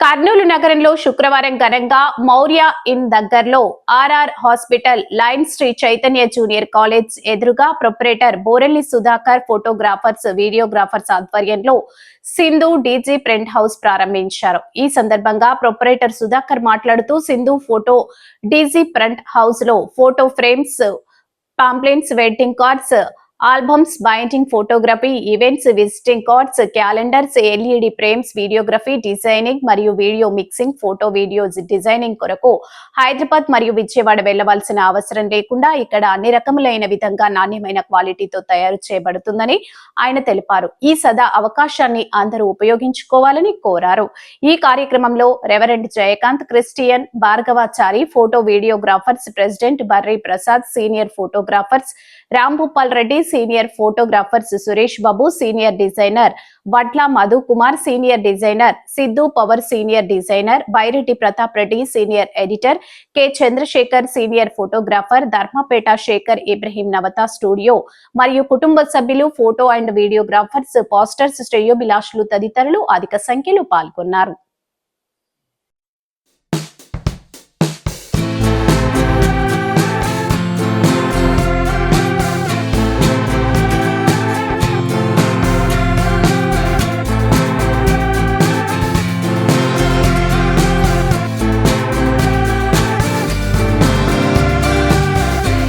కర్నూలు నగరంలో శుక్రవారం ఘనంగా మౌర్య ఇన్ దగ్గరలో RR hospital line Sri Chaitanya junior college ఎదురుగా proprietor Borelli Sudhakar photographers videographers ఆధ్వర్యంలో సింధు డీజీ ప్రింట్ హౌస్ ప్రారంభించారు. ఈ సందర్భంగా ప్రొపరేటర్ సుధాకర్ మాట్లాడుతూ సింధు ఫోటో డీజీ ప్రింట్ హౌస్లో photo frames pamphlets wedding cards albums binding photography events visiting cards calendars LED frames videography designing మరియు video mixing photo videos designing కొరకు హైదరాబాద్ మరియు విజయవాడ వెళ్ళవలసిన అవసరం లేకుండా ఇక్కడ అన్ని రకములైన విధంగా నాణ్యమైన క్వాలిటీతో తయారు చేయబడుతుందని ఆయన తెలిపారు. ఈ సదా అవకాశాన్ని అందరూ ఉపయోగించుకోవాలని కోరారు. ఈ కార్యక్రమంలో reverend Jayakanth christian Bhargavachari photo videographers president Barri Prasad senior photographers Rambhupal Reddy senior photographers Suresh Babu senior designer Vadla Madhu Kumar senior designer Siddhu power senior designer Byreddy Pratap Reddy senior editor K Chandrasekhar senior photographer Dharmapeta Sekhar Ibrahim Navata studio. మరియు కుటుంబ సభ్యులు photo and videographers posters శ్రేయోభిలాషులు తదితరులు అధిక సంఖ్యలో పాల్గొన్నారు.